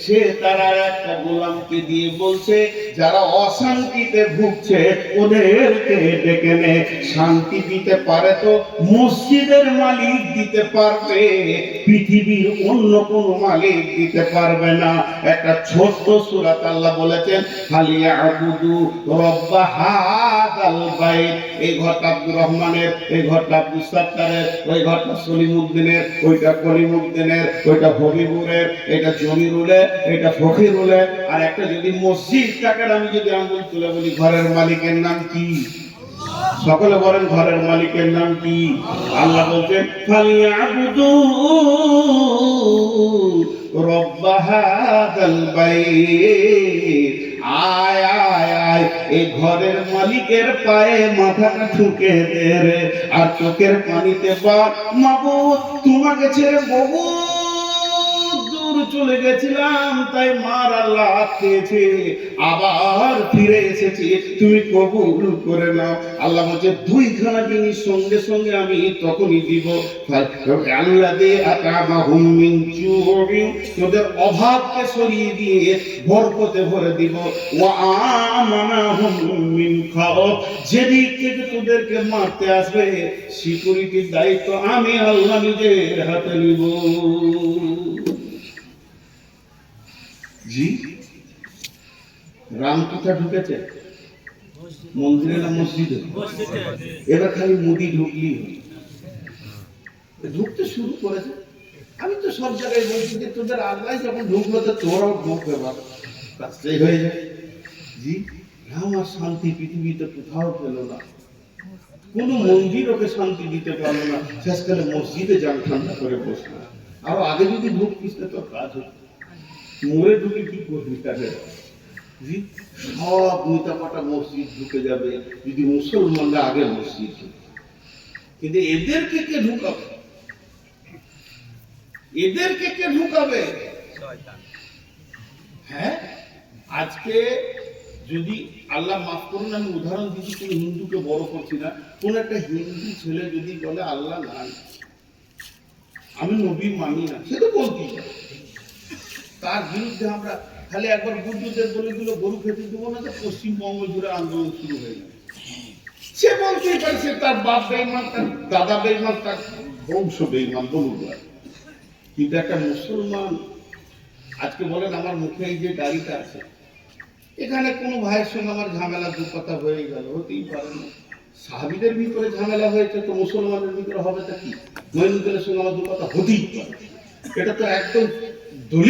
সে তার একটা গোলামকে দিয়ে বলছে যারা অশান্তিতে ভুগছে, ওদেরকে ডেকে নে। শান্তি দিতে পারে তো মসজিদের মালিক দিতে পারবে, পৃথিবীর অন্য কোন মালিক দিতে পারবে না। একটা ছোট্ট সুরাত আল্লাহ বলেছেন খালিয়া আবুদু রব্বা হাদাল বাইত। এই ঘরটা আব্দুর রহমানের, এই ঘরটা আব্দুল সাত্তারের, ওই ঘরটা সলিমুদ্দিনের, ওইটা কলিমুদ্দিনের ওইটা হবিবুরের, এটা জমিরুলের, এটা ফকিরুলের। আর একটা যদি মসজিদ টাকার আমি যদি আঙ্গুল তুলে বলি, ঘরের মালিকের নাম কি? সকলে বলেন, ঘরের মালিকের নাম কি? আল্লাহ বলছেন আয় আয় আয় এই ঘরের মালিকের পায়ে মাথাটা ঠুকে দে রে। আর চোখের পানিতে বা মাবুদ তোমাকে ছেড়ে বহু চলে গেছিলাম, তাই মার আল্লাহ খেয়েছে আবার ফিরে এসেছি, তুমি কবুল করে নাও। আল্লাহ বলছে, দুইখানা জিনিস সঙ্গে সঙ্গে আমি তখনই দিব। আল্লাহ দে মিন তোদের অভাবকে সরিয়ে দিয়ে বরকতে ভরে দিব। ওয়া আমানাহুম মিন খাওফ। যেদিক থেকে তোদেরকে মারতে আসবে, সিকিউরিটির দায়িত্ব আমি আল্লাহ নিজের হাতে নিব। জি? রাম কথা ঢুকেছে? মন্দিরে না মসজিদে? এবার খালি মুদি ঢুকলি। ঢুকতে শুরু করেছে। আমি তো সব জায়গায় বলছি যে তোদের আল্লাহ যখন ঢুকলো তো তোরাও ঢুকবে এবার কাজটাই হয়ে যায়। জি? রাম আর শান্তি পৃথিবীতে কোথাও পেল না। কোন মন্দির ওকে শান্তি দিতে পারল না। শেষকালে মসজিদে যান ঠান্ডা করে বসল। আরও আগে যদি ঢুকতিস তো তোর কাজ হতো। মোড়ে ঢুকে কি করবি জি? সব নেতাপাটা মসজিদ ঢুকে যাবে। যদি মুসলমানরা আগে মসজিদ ঢুকে। কিন্তু এদেরকে কে ঢুকাবে? এদেরকে কে ঢুকাবে? হ্যাঁ? আজকে যদি আল্লাহ মাফ করুন আমি উদাহরণ দিচ্ছি কোন হিন্দুকে বড় করছি না। কোন একটা হিন্দু ছেলে যদি বলে আল্লাহ নাই। আমি নবী মানি না। সে তো বলতেই পারে। তার বিরুদ্ধে আমরা খালি একবার বুদ্ধদের বলে দিল, গরু খেতে দেবো না তো পশ্চিমবঙ্গ জুড়ে আন্দোলন শুরু হয়ে গেল। সে বলতেই পারছে তার বাপ বেইমান, তার দাদা বেইমান, তার বংশ বেইমান, বলুন। কিন্তু একটা মুসলমান, আজকে বলেন আমার মুখে এই যে গাড়িটা আছে, এখানে কোনো ভাইয়ের সঙ্গে আমার ঝামেলা দু কথা হয়ে গেল, হতেই পারে না। সাহাবিদের ভিতরে ঝামেলা হয়েছে তো মুসলমানের ভিতরে হবে তা কি? মহিনুদ্দিনের সঙ্গে আমার দু কথা হতেই পারে। এটা তো একদম